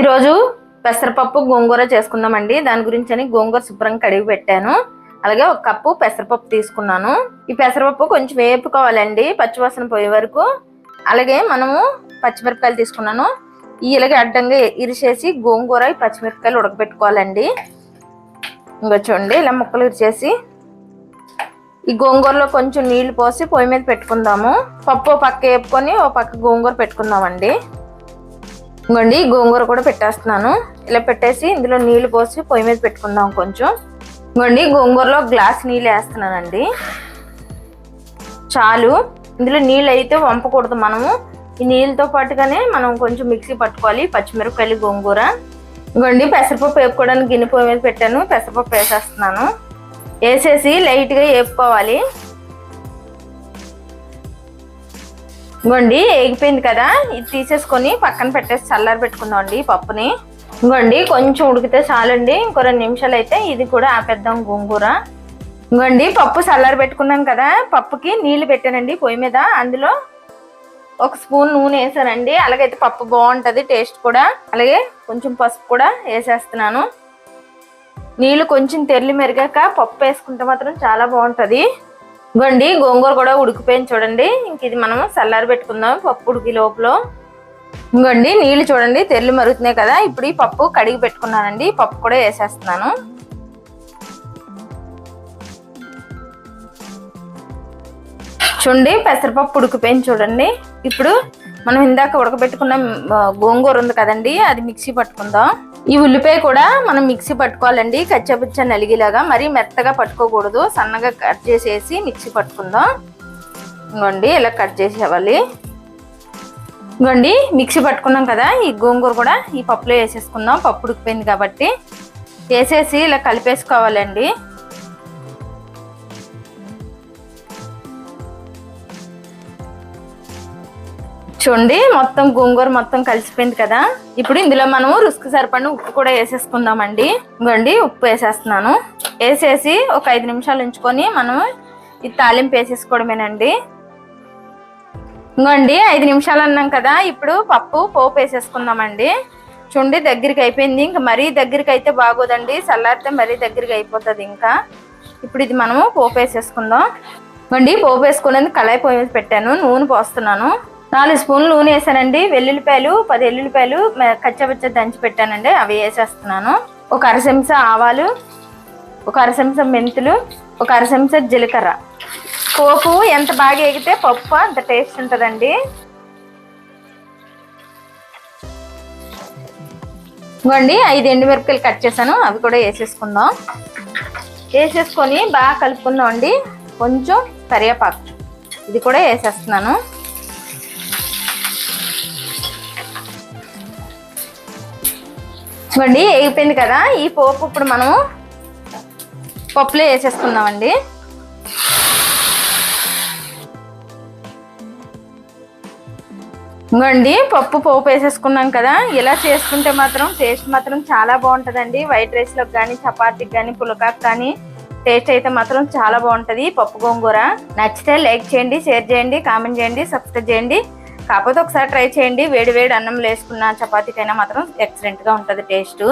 ఈరోజు పెసరపప్పు గోంగూర చేసుకుందామండి. దాని గురించి అని గోంగూర శుభ్రంగా కడిగి పెట్టాను. అలాగే ఒక కప్పు పెసరపప్పు తీసుకున్నాను. ఈ పెసరపప్పు కొంచెం వేపుకోవాలండి పచ్చివాసన పోయే వరకు. అలాగే మనము పచ్చిమిరపకాయలు తీసుకున్నాను. ఈ ఇలాగే అడ్డంగా ఇరిచేసి గోంగూర ఈ పచ్చిమిరపకాయలు ఉడకబెట్టుకోవాలండి. ఇంకా చూడండి ఇలా ముక్కలు ఇరిచేసి. ఈ గోంగూరలో కొంచెం నీళ్ళు పోసి పొయ్యి మీద పెట్టుకుందాము. పప్పు పక్క వేపుకొని ఓ పక్క గోంగూర పెట్టుకుందామండి. ఇంకోండి గోంగూర కూడా పెట్టేస్తున్నాను. ఇలా పెట్టేసి ఇందులో నీళ్ళు పోసి పొయ్యి మీద పెట్టుకుందాం కొంచెం. ఇంకోండి గోంగూరలో గ్లాస్ నీళ్ళు వేస్తున్నానండి. చాలు. ఇందులో నీళ్ళు అయితే వంపకూడదు మనము. ఈ నీళ్ళతో పాటుగానే మనం కొంచెం మిక్సీ పట్టుకోవాలి. పచ్చిమిరపకాయలు గోంగూర. ఇంకోండి పెసరపప్పు వేపుకోవడానికి గిన్నె పొయ్యి మీద పెట్టాను. పెసరపప్పు వేసేస్తున్నాను. వేసేసి లైట్గా వేపుకోవాలి. ఇంకోండి ఏగిపోయింది కదా? ఇది తీసేసుకొని పక్కన పెట్టేసి చల్లారి పెట్టుకుందాం అండి పప్పుని. ఇంకోండి కొంచెం ఉడికితే చాలండి. ఇంకో రెండు నిమిషాలు అయితే ఇది కూడా ఆపేద్దాం గోంగూర. ఇంకోండి పప్పు చల్లారి పెట్టుకున్నాం కదా? పప్పుకి నీళ్ళు పెట్టానండి పొయ్యి మీద. అందులో ఒక స్పూన్ నూనె వేసానండి. అలాగైతే పప్పు బాగుంటుంది టేస్ట్ కూడా. అలాగే కొంచెం పసుపు కూడా వేసేస్తున్నాను. నీళ్ళు కొంచెం తెరలి మెరిగాక పప్పు వేసుకుంటే మాత్రం చాలా బాగుంటుంది. ఇగోండి గోంగూర కూడా ఉడికిపోయింది చూడండి. ఇంక ఇది మనం చల్లారి పెట్టుకుందాం పప్పు ఉడికి లోపల. ఇంకోండి నీళ్ళు చూడండి తెరలు మరుగుతున్నాయి కదా. ఇప్పుడు ఈ పప్పు కడిగి పెట్టుకున్నానండి. పప్పు కూడా వేసేస్తున్నాను. చూడండి పెసరపప్పు ఉడికిపోయింది చూడండి. ఇప్పుడు మనం ఇందాక ఉడకబెట్టుకున్న గోంగూర ఉంది కదండి అది మిక్సీ పట్టుకుందాం. ఈ ఉల్లిపాయ కూడా మనం మిక్సీ పట్టుకోవాలండి కచ్చపిచ్చ నలిగేలాగా మరీ మెత్తగా పట్టుకోకూడదు. సన్నగా కట్ చేసేసి మిక్సీ పట్టుకుందాం. ఇంకోండి ఇలా కట్ చేసేవాలి ఇంకోండి మిక్సీ పట్టుకున్నాం కదా ఈ గోంగూర కూడా ఈ పప్పులో వేసేసుకుందాం. పప్పు ఉడికిపోయింది కాబట్టి వేసేసి ఇలా కలిపేసుకోవాలండి. చూడండి మొత్తం గోంగూర మొత్తం కలిసిపోయింది కదా. ఇప్పుడు ఇందులో మనము రుసుకు సరిపడిన ఉప్పు కూడా వేసేసుకుందామండి. ఇంకోండి ఉప్పు వేసేస్తున్నాను. వేసేసి ఒక ఐదు నిమిషాలు ఉంచుకొని మనం ఈ తాలింపు వేసేసుకోవడమేనండి. ఇంకోండి ఐదు నిమిషాలు అన్నాం కదా. ఇప్పుడు పప్పు పోపు వేసేసుకుందామండి. చూడండి దగ్గరికి అయిపోయింది. ఇంకా మరీ దగ్గరికి అయితే బాగోదండి. చల్లారితే మరీ దగ్గరికి అయిపోతుంది ఇంకా. ఇప్పుడు ఇది మనము పోపు వేసేసుకుందాం. ఇంకోండి పోపు వేసుకునేందుకు కళాయి పోయి పెట్టాను. నూనె పోస్తున్నాను. నాలుగు స్పూన్లు నూనె వేసానండి. వెల్లుల్లిపాయలు పది వెల్లుల్లిపాయలు మ- కచ్చపచ్చ దంచి పెట్టానండి. అవి వేసేస్తున్నాను. ఒక అర చెంచా ఆవాలు ఒక అర చెంచా మెంతులు ఒక అర చెంచా జీలకర్ర. పోపు ఎంత బాగా ఎగితే పప్పు అంత టేస్ట్ ఉంటుందండి. ఇవ్వండి ఐదు ఎండుమిరపకాయలు కట్ చేశాను. అవి కూడా వేసేసుకుందాం. వేసేసుకొని బాగా కలుపుకుందాం అండి కొంచెం కరివేపాకు. ఇది కూడా వేసేస్తున్నాను. చూడండి వేగిపోయింది కదా? ఈ పోపు ఇప్పుడు మనం పప్పులో వేసేసుకుందామండి. ఇంకోండి పప్పు పోపు వేసేసుకున్నాం కదా? ఇలా చేసుకుంటే మాత్రం టేస్ట్ మాత్రం చాలా బాగుంటుందండి. వైట్ రైస్లోకి కానీ చపాతీకి కానీ పులకాకు కానీ టేస్ట్ అయితే మాత్రం చాలా బాగుంటుంది పప్పు గోంగూర. నచ్చితే లైక్ చేయండి షేర్ చేయండి కామెంట్ చేయండి సబ్స్క్రైబ్ చేయండి. కాకపోతే ఒకసారి ట్రై చేయండి. వేడి వేడి అన్నం వేసుకున్న చపాతీకైనా మాత్రం ఎక్సలెంట్గా ఉంటుంది టేస్ట్.